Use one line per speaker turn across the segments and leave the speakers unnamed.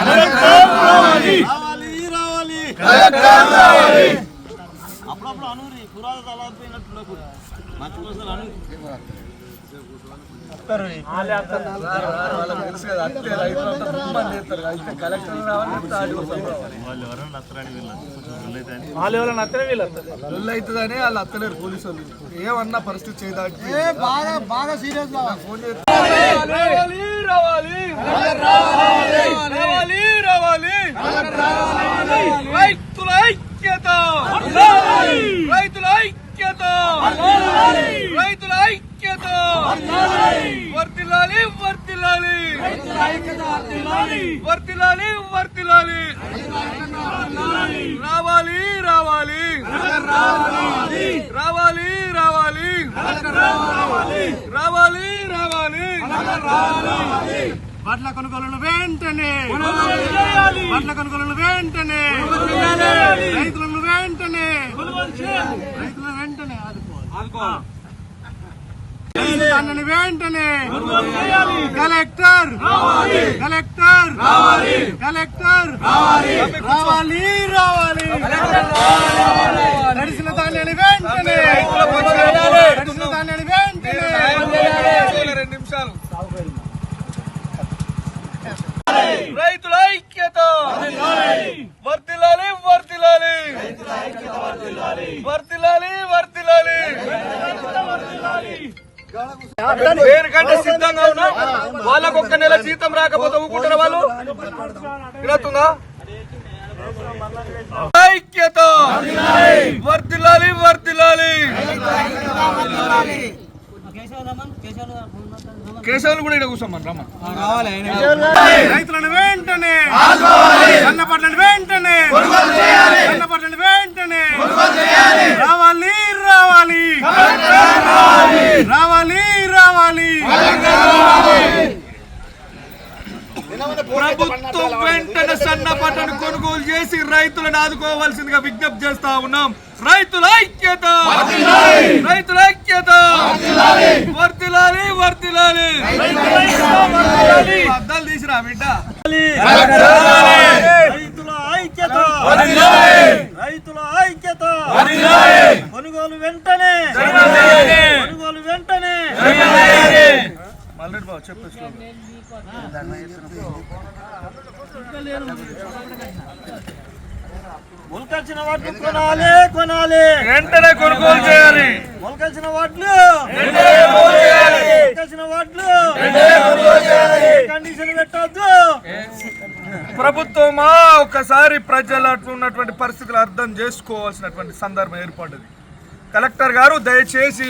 రావాలి రావాలి. అప్పుడప్పుడు అనూరి పురాణ తలాపోయినట్టు మంచి కోసం అను
అవుతుందని వాళ్ళు అత్తలేరు పోలీసు వాళ్ళు ఏమన్నా పరిస్థితి చేయడానికి
బాగా బాగా సీరియస్గా
ఫోన్ రావాలి. రావాలి. రావాలి. రావాలి రైతుల ఐక్యత. రైతుల ఐక్యత. రైతుల ఐక్యత. వర్తిల్లాలి వర్తిల్లాలి వర్తిల్లాలి వర్తిల్లాలి రావాలి. రావాలి రావాలి. రావాలి. రావాలి. రావాలి
వడ్ల కొనుగోలు వెంటనే వడ్ల కొనుగోలు వెంటనే రైతులను వెంటనే రైతులను వెంటనే ఆదుకో ధాన్యాన్ని వెంటనే కలెక్టర్ కలెక్టర్ కలెక్టర్ రావాలి. రావాలి తడిసిన ధాన్యాన్ని వెంటనే తడిసిన ధాన్యాన్ని వెంటనే
రెండు నిమిషాలు రైతుల ఐక్యత వర్తిల్లాలి వర్తిల్లాలి వర్తిల్లాలి వర్తిల్లాలి దేనికంటే సిద్ధంగా ఉన్నాం? వాళ్ళకు ఒక్క నెల జీతం రాకపోతే ఊకుంటారా వాళ్ళు? వినతుందా ఐక్యత! వర్తిల్లాలి వర్తిల్లాలి కేశవులు కూడా ఇక్కడ కూర్చోమని రమ్మని.
రైతులను వెంటనే! అన్నపట్లను వెంటనే! అన్నపట్లను వెంటనే! రావాలి రావాలి. రావాలి! రావాలి
ప్రభుత్వం వెంటనే సన్న పంటను కొనుగోలు చేసి రైతులను ఆదుకోవాల్సిందిగా విజ్ఞప్తి చేస్తా ఉన్నాం. రైతుల ఐక్యత. రైతుల ఐక్యత. వర్తిలాలి వర్తిలాలి అద్దాలు తీసిరా బిడ్డ.
రైతుల ఐక్యత రైతుల ఐక్యత కొనుగోలు వెంటనే కొనుగోలు వెంటనే
మల్లెడు బాబు చెప్పు
మొలకల్సిన వాటిని కొనాలి కొనాలి.
వెంటనే కొనుగోలు చేయాలి.
మొలకల్సిన వాట్లు. మొలకల్సిన వాట్లు. కండిషన్ పెట్టద్దు.
ప్రభుత్వమా? ఒకసారి ప్రజలు ఉన్నటువంటి పరిస్థితులు అర్థం చేసుకోవాల్సినటువంటి సందర్భం ఏర్పడ్డది. కలెక్టర్ గారు దయచేసి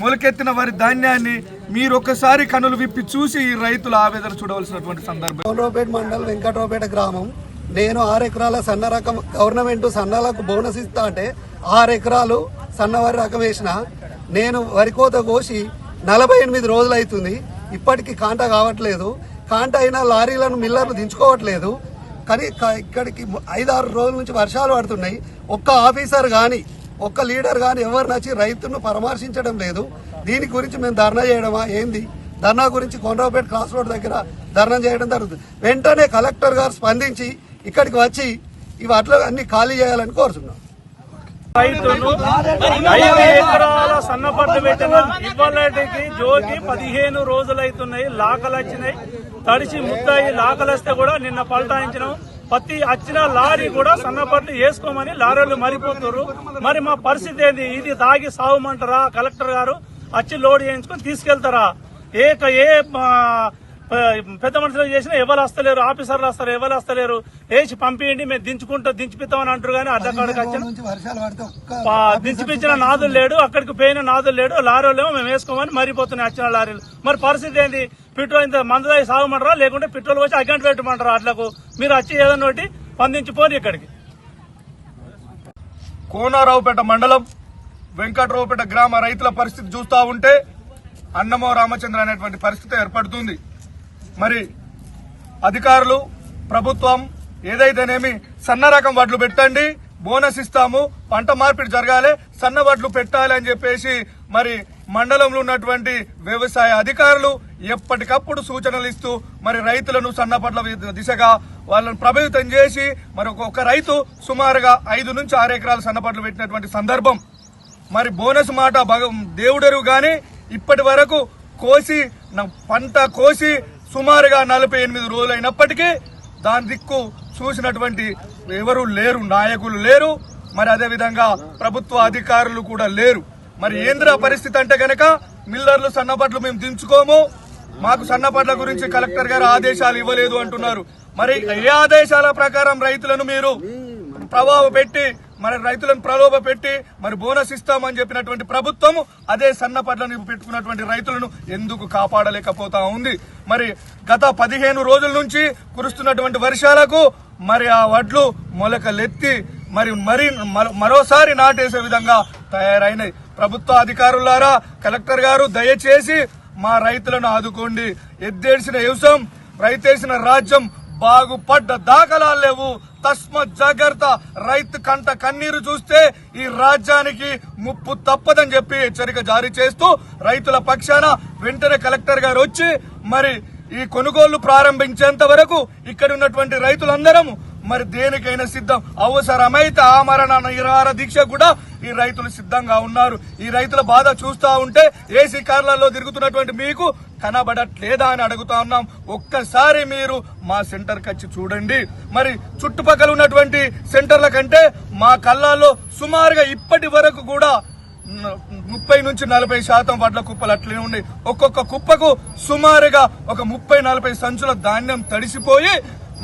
మొలకెత్తిన వారి ధాన్యాన్ని మీరు ఒకసారి కనులు విప్పి చూసి ఈ రైతుల ఆవేదన చూడవలసినటువంటి సందర్భం.
గౌరవపేట మండలం వెంకటరావుపేట గ్రామం. నేను ఆరు ఎకరాల సన్న రకం గవర్నమెంట్ సన్నలకు బోనస్ ఇస్తా అంటే ఆరు ఎకరాలు సన్నవారి రకం వేసిన. నేను వరి కోత కోసి నలభై ఎనిమిది రోజులు అవుతుంది. ఇప్పటికీ కాంట కావట్లేదు. కాంట అయినా లారీలను మిల్లర్లు దించుకోవట్లేదు. కానీ క- ఇక్కడికి ఐదారు రోజుల నుంచి వర్షాలు పడుతున్నాయి. ఒక్క ఆఫీసర్ కానీ ఒక్క లీడర్ కానీ ఎవరు నచ్చి రైతును పరామర్శించడం లేదు. దీని గురించి మేము ధర్నా చేయడమా? ఏంది? ధర్నా గురించి కొండ్రాపేట క్రాస్ రోడ్ దగ్గర ధర్నా చేయడం జరుగుతుంది. వెంటనే కలెక్టర్ గారు స్పందించి ఇక్కడికి వచ్చి ఈ వాటిలో అన్ని ఖాళీ చేయాలని కోరుతున్నాం
రైతులు ఐదు ఎకరాల సన్నపడ్డ పెట్టిన ఇవ్వలేటికి జోకి పదిహేను రోజులైతున్నాయి. లాకలు వచ్చినాయి తడిచి ముద్దాయి లాకలు వస్తే కూడా నిన్న పల్టాయించినాం. ప్రతి వచ్చిన లారీ కూడా సన్నపట్లు వేసుకోమని లారీలు మరిపోతున్నారు మరి మా పరిస్థితి ఏంది? ఇది తాగి సాగుమంటారా? కలెక్టర్ గారు వచ్చి లోడ్ చేయించుకొని తీసుకెళ్తారా? ఏ ఏ పెద్ద మనుషులు చేసినా ఎవరు వస్తలేరు ఆఫీసర్లు వస్తారు ఎవరు వస్తలేరు వేసి పంపించండి మేము దించుకుంటా దించిపిస్తామని అంటారు కానీ పా- దించిపించిన నాదులు లేడు అక్కడికి పోయిన నాదులు లేడు లారీలు మేము వేసుకోమని మరిపోతున్నాయి వచ్చిన లారీలు. మరి పరిస్థితి ఏంది? పెట్రోల్ ఇంత మందు తాగి సాగమంటారా? లేకుంటే పెట్రోల్ వచ్చి అగ్గంట పెట్టమంటారా అట్లకు? మీరు వచ్చి ఏదన్నా ఒకటి పందించిపోని ఇక్కడికి.
కోనారావుపేట మండలం వెంకట్రావుపేట గ్రామ రైతుల పరిస్థితి చూస్తా ఉంటే అన్నమో రామచంద్ర అనేటువంటి పరిస్థితి ఏర్పడుతుంది. మరి అధికారులు ప్రభుత్వం ఏదైతేనేమి సన్న రకం వడ్లు పెట్టండి బోనస్ ఇస్తాము పంట మార్పిడి జరగాలి సన్న వడ్లు పెట్టాలి అని చెప్పేసి మరి మండలంలో ఉన్నటువంటి వ్యవసాయ అధికారులు ఎప్పటికప్పుడు సూచనలు ఇస్తూ మరి రైతులను సన్నపట్ల దిశగా వాళ్ళను ప్రభావితం చేసి మరి ఒక్కొక్క రైతు సుమారుగా ఐదు నుంచి ఆరు ఎకరాలు సన్నపట్లు పెట్టినటువంటి సందర్భం. మరి బోనస్ మాట భగ దేవుడరు కానీ ఇప్పటి వరకు కోసి న- పంట కోసి సుమారుగా నలభై ఎనిమిది రోజులు అయినప్పటికీ దాని దిక్కు చూసినటువంటి ఎవరు లేరు నాయకులు లేరు మరి అదేవిధంగా ప్రభుత్వ అధికారులు కూడా లేరు. మరి ఏంద్ర పరిస్థితి అంటే గనక మిల్లర్లు సన్నపట్లు మేము దించుకోము మాకు సన్నపట్ల గురించి కలెక్టర్ గారు ఆదేశాలు ఇవ్వలేదు అంటున్నారు. మరి ఏ ఆదేశాల ప్రకారం రైతులను మీరు ప్రభావ పెట్టి మరి రైతులను ప్రలోభ పెట్టి మరి బోనస్ ఇస్తామని చెప్పినటువంటి ప్రభుత్వం అదే సన్నపట్లను పెట్టుకున్నటువంటి రైతులను ఎందుకు కాపాడలేకపోతా ఉంది? మరి గత పదిహేను రోజుల నుంచి కురుస్తున్నటువంటి వర్షాలకు మరి ఆ వడ్లు మొలకలెత్తి మరి మరి మరో- మరోసారి నాటేసే విధంగా తయారైనాయి. ప్రభుత్వ అధికారులారా కలెక్టర్ గారు దయచేసి మా రైతులను ఆదుకోండి. ఎద్దేసిన వ్యవసాయం రైతేసిన రాజ్యం బాగుపడ్డ దాఖలాలు లేవు. తస్మత్ జాగ్రత్త. రైతు కంట కన్నీరు చూస్తే ఈ రాజ్యానికి ముప్పు తప్పదని చెప్పి హెచ్చరిక జారీ చేస్తూ రైతుల పక్షాన వెంటనే కలెక్టర్ గారు వచ్చి మరి ఈ కొనుగోళ్ళు ప్రారంభించేంత వరకు ఇక్కడ ఉన్నటువంటి రైతులందరం మరి దేనికైనా సిద్ధం. అవసరమైతే ఆమరణ నిరాహార దీక్ష కూడా ఈ రైతులు సిద్ధంగా ఉన్నారు. ఈ రైతుల బాధ చూస్తా ఉంటే ఏసీ కార్లలో తిరుగుతున్నటువంటి మీకు కనబడట్లేదా అని అడుగుతా ఉన్నాం. ఒక్కసారి మీరు మా సెంటర్కి వచ్చి చూడండి. మరి చుట్టుపక్కల ఉన్నటువంటి సెంటర్ల కంటే మా కళ్ళాల్లో సుమారుగా ఇప్పటి వరకు కూడా ముప్పై నుంచి నలభై శాతం వడ్ల కుప్పలు అట్లనే ఉన్నాయి. ఒక్కొక్క కుప్పకు సుమారుగా ఒక ముప్పై నలభై సంచుల ధాన్యం తడిసిపోయి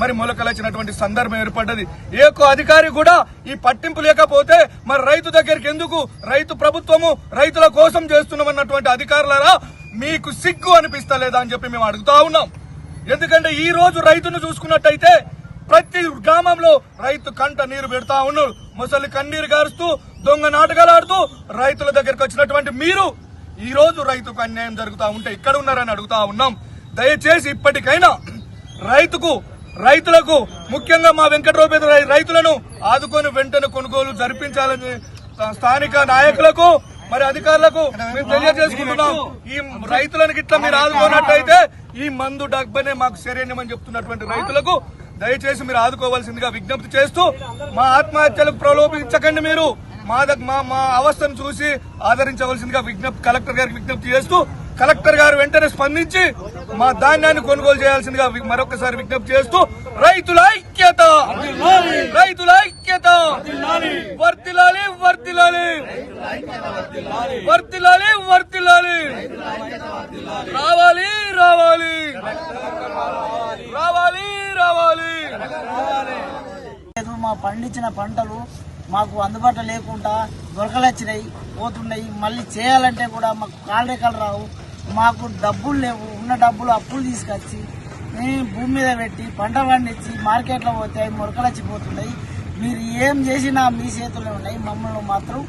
మరి మొలకలొచ్చినటువంటి సందర్భం ఏర్పడ్డది. ఏ అధికారి కూడా ఈ పట్టింపు లేకపోతే మరి రైతు దగ్గరికి ఎందుకు? రైతు ప్రభుత్వము రైతుల కోసం చేస్తున్నామన్నటువంటి అధికారులరా మీకు సిగ్గు అనిపిస్తలేదా అని చెప్పి మేము అడుగుతా ఉన్నాం. ఎందుకంటే ఈ రోజు రైతును చూసుకున్నట్టయితే ప్రతి గ్రామంలో రైతు కంట నీరు పెడతా ఉన్నాడు ముసలి కన్నీరు గారుస్తూ దొంగ నాటకాలు ఆడుతూ రైతుల దగ్గరకు వచ్చినటువంటి మీరు ఈ రోజు రైతుకు అన్యాయం జరుగుతూ ఉంటే ఇక్కడ ఉన్నారని అడుగుతా ఉన్నాం. దయచేసి ఇప్పటికైనా రైతుకు రైతులకు ముఖ్యంగా మా వెంకటరావు రైతులను ఆదుకొని వెంటనే కొనుగోలు జరిపించాలని స్థానిక నాయకులకు మరి అధికారులకు మేము తెలియజేసుకుంటున్నాం. ఈ రైతులను గిట్లా మీరు ఆదుకోనట్టయితే ఈ మందు డబ్బనే మాకు శరణ్యమని చెప్తున్నటువంటి రైతులకు దయచేసి మీరు ఆదుకోవాల్సిందిగా విజ్ఞప్తి చేస్తూ మా ఆత్మహత్యలకు ప్రలోభించకండి మీరు. మా మా మా అవస్థను చూసి ఆదరించవలసిందిగా విజ్ఞప్తి కలెక్టర్ గారికి విజ్ఞప్తి చేస్తూ కలెక్టర్ గారు వెంటనే స్పందించి మా ధాన్యాన్ని కొనుగోలు చేయాల్సిందిగా మరొకసారి విజ్ఞప్తి చేస్తూ రైతుల ఐక్యత! రైతుల ఐక్యత వర్తిలాలి వర్తిలాలి వర్తిలాలి వర్తిలాలి రావాలి రావాలి. రావాలి రావాలి.
మా పండించిన పంటలు మాకు అందుబాటులో లేకుండా దొరకలొచ్చినాయి పోతున్నాయి. మళ్ళీ చేయాలంటే కూడా మాకు కాలరేకాలు రావు. మాకు డబ్బులు లేవు. ఉన్న డబ్బులు అప్పులు తీసుకొచ్చి మేము భూమి మీద పెట్టి పంట పండించి మార్కెట్లో పోతే అవి మొరకలచ్చిపోతున్నాయి మీరు ఏం చేసినా మీ చేతుల్లో ఉన్నాయి మమ్మల్ని మాత్రం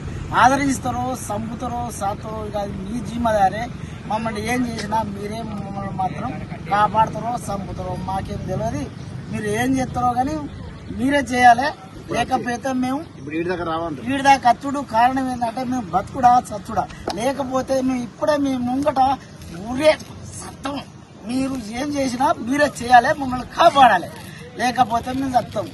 ఆదరిస్తారో చంపుతారో సాతారో ఇక అది మీ జిమ్మదారే మమ్మల్ని ఏం చేసినా మీరే మమ్మల్ని మాత్రం కాపాడతారో చంపుతారో మాకేం తెలియదు మీరు ఏం చేస్తారో కానీ మీరే చేయాలి. లేకపోతే మేము వీడి దాకా కచ్చుడు కారణం ఏంటంటే మేము బతుకుడా చచ్చుడా. లేకపోతే మేము ఇప్పుడే మీ ముంగట ఊరే సత్తం. మీరు ఏం చేసినా మీరే చేయాలి మమ్మల్ని కాపాడాలి. లేకపోతే మేము చస్తాం